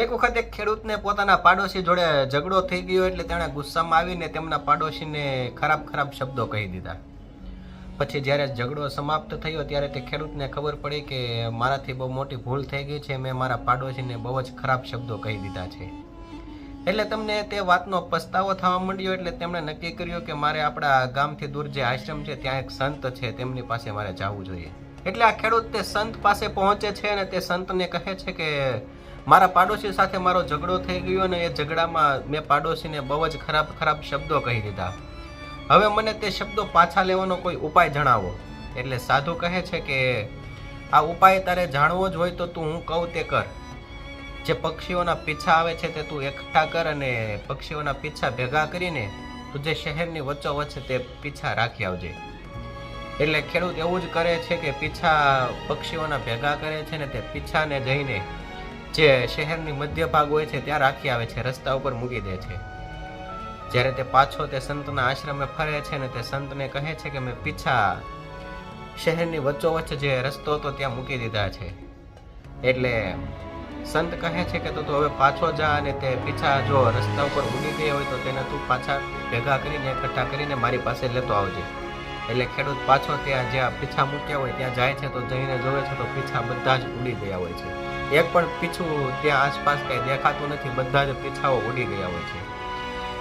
એક વખત એક ખેડૂતને પોતાના પાડોશી જોડે ઝઘડો થઈ ગયો એટલે તેણે ગુસ્સામાં આવીને તેમના પાડોશીને ખરાબ ખરાબ શબ્દો કહી દીધા. પછી જ્યારે ઝઘડો સમાપ્ત થયો ત્યારે તે ખેડૂતને ખબર પડી કે મારાથી બહુ મોટી ભૂલ થઈ ગઈ છે, મેં મારા પાડોશીને બહુ જ ખરાબ શબ્દો કહી દીધા છે. એટલે તમને તે વાતનો પસ્તાવો થવા માંડ્યો એટલે તેમણે નક્કી કર્યું કે મારે આપણા ગામથી દૂર જે આશ્રમ છે ત્યાં એક સંત છે, તેમની પાસે મારે જવું જોઈએ. એટલે આ ખેડૂત તે સંત પાસે પહોંચે છે અને તે સંતને કહે છે કે મારા પાડોશી સાથે મારો ઝઘડો થઈ ગયો અને એ ઝઘડામાં મેં પાડોશીને બહુ જ ખરાબ ખરાબ શબ્દો કહી દીધા. હવે મને તે શબ્દો પાછા લેવાનો કોઈ ઉપાય જણાવો. એટલે સાધુ કહે છે કે, આ ઉપાય તારે જાણવો જ હોય તો તું હું કહું તે કર. જે પક્ષીઓના પીછા આવે છે તે તું એકઠા કર અને પક્ષીઓના પીછા ભેગા કરીને તું જે શહેરની વચ્ચોવચ્ચ તે પીછા રાખી આવજે. એટલે ખેડૂત એવું જ કરે છે કે પીછા પક્ષીઓના ભેગા કરે છે ને તે પીછાને જઈને જે શહેરની મધ્ય ભાગ હોય છે, ત્યાં રાખી આવે છે, રસ્તા ઉપર મૂકી દે છે. જ્યારે તે પાછો તે સંતના આશ્રમે ફરે છે ને તે સંતને કહે છે કે મેં પીછા શહેરની વચ્ચોવચ્ચ જે રસ્તો હતો ત્યાં મૂકી દીધા છે. એટલે સંત કહે છે કે તો તું હવે પાછો જા અને તે પીછા જો રસ્તા ઉપર ઉડી ગયા હોય તો તેને તું પાછા ભેગા કરીને, એકઠા કરીને મારી પાસે લેતો આવજે. એટલે ખેડૂત પાછો ત્યાં જ્યાં પીછા મૂક્યા હોય, ત્યાં જાય છે, તો જઈને જોવે છે તો પીછા બધા જ ઉડી ગયા હોય છે. એક પણ પીછું ત્યાં આસપાસ કંઈ દેખાતું નથી, બધા જ પીછાઓ ઉડી ગયા હોય છે.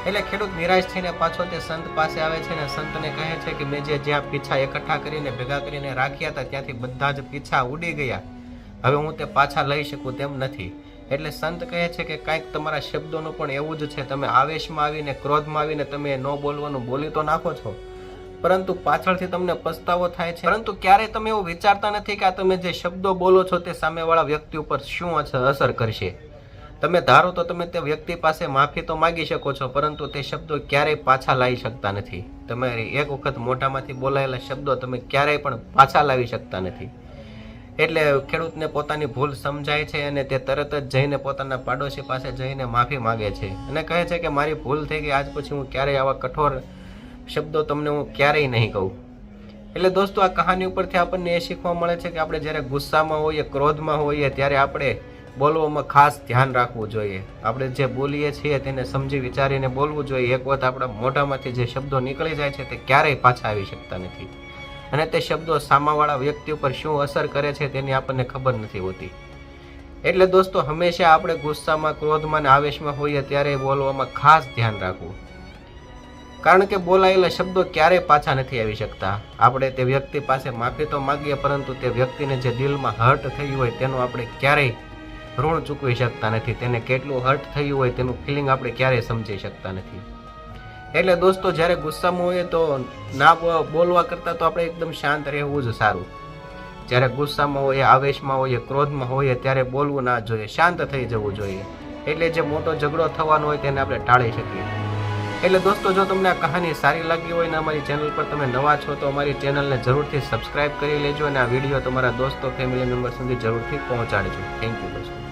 એટલે ખેડૂત નિરાશ થઈને પાછો તે સંત પાસે આવે છે ને સંતને કહે છે કે મેં જે જ્યાં પીછા એકઠા કરીને, ભેગા કરીને રાખ્યા હતા, ત્યાંથી બધા જ પીછા ઉડી ગયા. હવે હું તે પાછા લઈ શકું તેમ નથી. એટલે સંત કહે છે કે કાંઈક તમારા શબ્દોનું પણ એવું જ છે. તમે આવેશમાં આવીને, ક્રોધમાં આવીને તમે ન બોલવાનું બોલી તો નાખો છો? પરંતુ પાછળથી તમને પસ્તાવો થાય છે. પરંતુ ક્યારેય તમે એવું વિચારતા નથી કે આ તમે જે શબ્દો બોલો છો તે સામેવાળા વ્યક્તિ ઉપર શું અસ- અસર કરશે. તમે ધારો તો તમે તે વ્યક્તિ પાસે માફી તો માગી શકો છો, પરંતુ તે શબ્દો ક્યારેય પાછા લાવી શકતા નથી. તમારી એક વખત મોઢામાંથી બોલાયેલા શબ્દો તમે ક્યારેય પણ પાછા લાવી શકતા નથી. એટલે ખેડૂતને પોતાની ભૂલ સમજાય છે અને તે તરત જ જઈને પોતાના પાડોશી પાસે જઈને માફી માગે છે. અને કહે છે કે મારી ભૂલ થઈ ગઈ, આજ પછી હું ક્યારેય આવા કઠોર શબ્દો તમને હું ક્યારેય નહીં કહું. એટલે દોસ્તો, આ કહાની ઉપરથી આપણને એ શીખવા મળે છે કે આપણે જ્યારે ગુસ્સામાં હોઈએ, ક્રોધમાં હોઈએ, ત્યારે આપણે બોલવામાં ખાસ ધ્યાન રાખવું જોઈએ. આપણે જે બોલીએ છીએ તેને સમજી વિચારીને બોલવું જોઈએ. એક વખત આપણા મોઢામાંથી જે શબ્દો નીકળી જાય છે તે ક્યારેય પાછા આવી શકતા નથી. અને તે શબ્દો સામાવાળા વ્યક્તિ ઉપર શું અસર કરે છે તેની આપણને ખબર નથી હોતી. એટલે દોસ્તો, હંમેશા આપણે ગુસ્સામાં, ક્રોધમાં અને આવેશમાં હોઈએ ત્યારે બોલવામાં ખાસ ધ્યાન રાખવું. કારણ કે બોલાયેલા શબ્દો ક્યારેય પાછા નથી આવી શકતા. આપણે તે વ્યક્તિ પાસે માફી તો માગીએ, પરંતુ તે વ્યક્તિને જે દિલમાં હર્ટ થયું હોય તેનું આપણે ક્યારેય ઋણ ચૂકવી શકતા નથી. તેને કેટલું હર્ટ થયું હોય તેનું ફિલિંગ આપણે ક્યારેય સમજી શકતા નથી. એટલે દોસ્તો, જ્યારે ગુસ્સામાં હોઈએ તો ના બોલવા કરતાં તો આપણે એકદમ શાંત રહેવું જ સારું. જ્યારે ગુસ્સામાં હોઈએ, આવેશમાં હોઈએ, ક્રોધમાં હોઈએ, ત્યારે બોલવું ના જોઈએ. શાંત થઈ જવું જોઈએ. એટલે જે મોટો ઝઘડો થવાનો હોય તેને આપણે ટાળી શકીએ. એટલે દોસ્તો, જો તમને આ કહાની સારી લાગી હોય ને અમારી ચેનલ પર તમે નવા છો, તો અમારી ચેનલને જરૂરથી સબસ્ક્રાઇબ કરી લેજો અને આ વીડિયો તમારા દોસ્તો ફેમિલી મેમ્બર સુધી જરૂરથી પહોંચાડજો. થેન્ક યુ દોસ્તો.